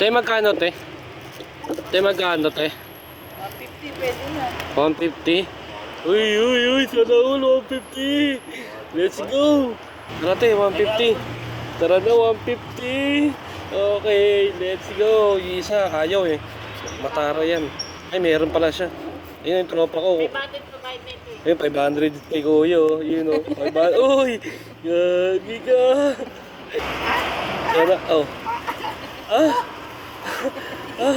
Te, magkano, te? Te, magkano, te? 50 pwede na. 150? Uy, uy, uy, sana all 150. Let's go. Tara, te, 150. Tara na, 150. Okay, let's go. Yung isa, ayaw eh. Matara yan. Ay, meron pala siya. Ayun yung tropa ko. Bakit pa kayo medyo? Ayun, 500 kay Kuya, oh. Yun, oh. 500. Uy! Gagi ka! Sana, oh. Ah! Ah!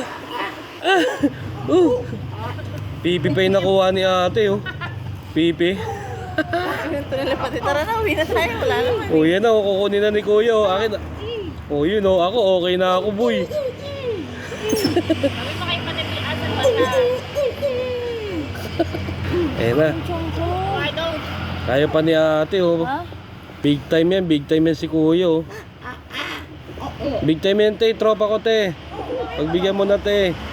Ah! Uh! Pipi pa yung nakuha ni ate, oh. Pipi. Nila pati. Tara na, uwi na tayo. Wala naman. Oh, yan na, oh. Kukunin na ni Kuya, oh. Akin, oh, yun, oh. Ako, okay na ako, boy. Kami pa kayo panipian sa bata. Ayun na. Why don't? Kaya pa ni ate, oh. Ha? Big time yan, big time yan si Kuya, oh. Big time yan, te. Tropa ko, te. Pagbigyan mo na, te.